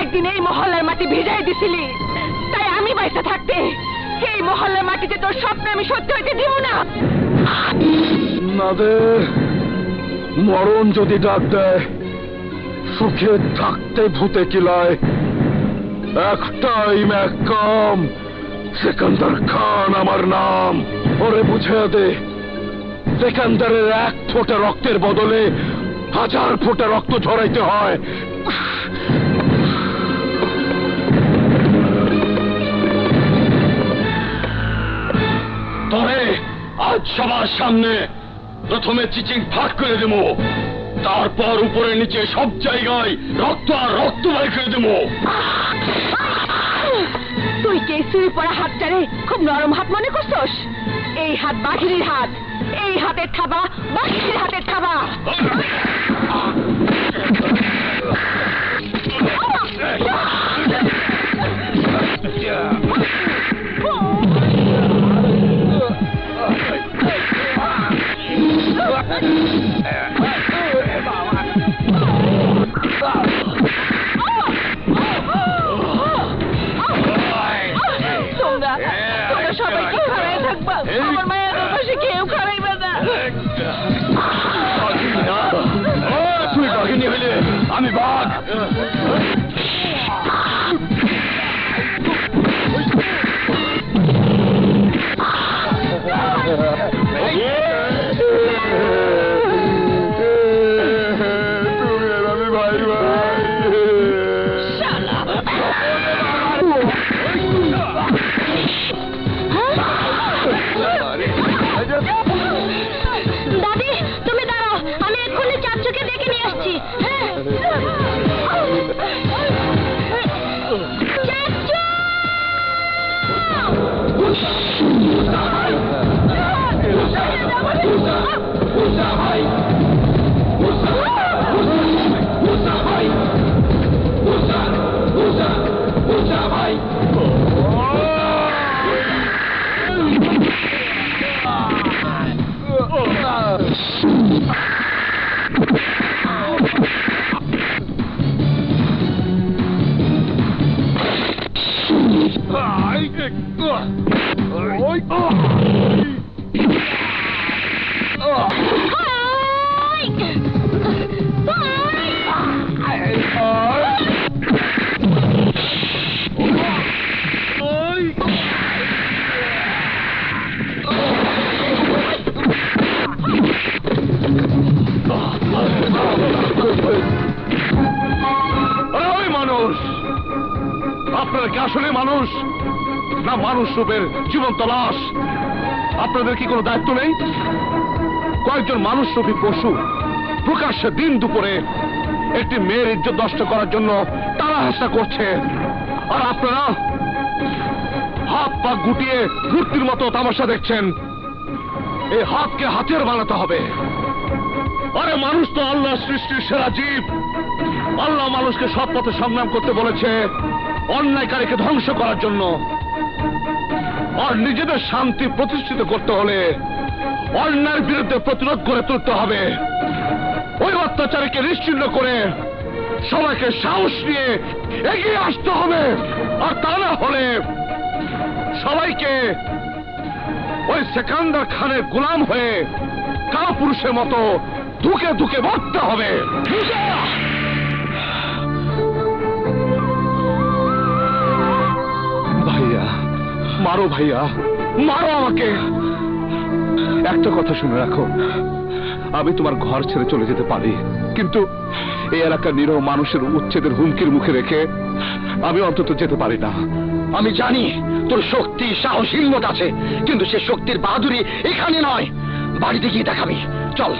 একদিন এই মহল্লার মাটি ভিজাই দিছিলি। তাই আমি বাইসা থাকতে। এই মহল্লার মাটিতে তোর স্বপ্ন আমি সত্যি হইতে দিব না। মরণ যদি ডাক দেয়, সুখে থাকতে ভূতে কিলায়। একটাই ম্যাকাম সেকান্দার খান আমার নাম। ওরে বুঝে দে সেকান্দারের এক ফোঁটা রক্তের বদলে হাজার ফোঁটা রক্ত ঝরাইতে হয়। সবার সামনে প্রথমে চিচিং ফাঁক করে দেব। তারপর উপরে নিচে সব জায়গায় রক্ত আর রক্ত বাই করে দেব। তুই কে চুরি পড়া হাতটারে খুব নরম হাত মনে করছস? এই হাত বাঘিনীর হাত এই হাতের থাবা বাঘিনীর হাতের থাবা। তোমরা কেউ হারায় থাকবা। ডেকে আপনারা কি আসলে মানুষ না মানুষ রূপের জীবন্ত লাশ। আপনাদের কি কোনো দায়িত্ব নেই? কয়েকজন মানুষ রূপী পশু প্রকাশ্যে দিন দুপুরে একটি মেয়ের ইজ্জত নষ্ট করার জন্য তারা হাসা করছে। আর আপনারা হাত পা গুটিয়ে মূর্তির মতো তামাশা দেখছেন। এই হাতকে হাতের বানাতে হবে। আরে মানুষ তো আল্লাহ সৃষ্টির সেরা জীব। আল্লাহ মানুষকে সৎ পথে সংগ্রাম করতে বলেছে। অন্যায়কারীকে ধ্বংস করার জন্য। আর নিজেদের শান্তি প্রতিষ্ঠিত করতে হলে অন্যায়ের বিরুদ্ধে প্রতিরোধ করে তুলতে হবে। ওই অত্যাচারীকে নিশ্চিন্ন করে সবাইকে সাহস নিয়ে এগিয়ে আসতে হবে। আর তা না হলে সবাইকে ওই সেকান্দার খানের গোলাম হয়ে কাপুরুষের মতো ধুকে ধুকে মরতে হবে। ভাইয়া, মারো আমাকে। একটা কথা শুনে রাখো, আমি তোমার ঘর ছেড়ে চলে যেতে পারি, কিন্তু এই এলাকার নিরহ মানুষের উচ্ছেদের হুমকির মুখে রেখে আমি অন্তত যেতে পারি না। আমি জানি তোর শক্তি, সাহস, হিম্মত আছে, কিন্তু সে শক্তির বাহাদুরি এখানে নয়। বাড়িতে গিয়ে দেখাবি। চল।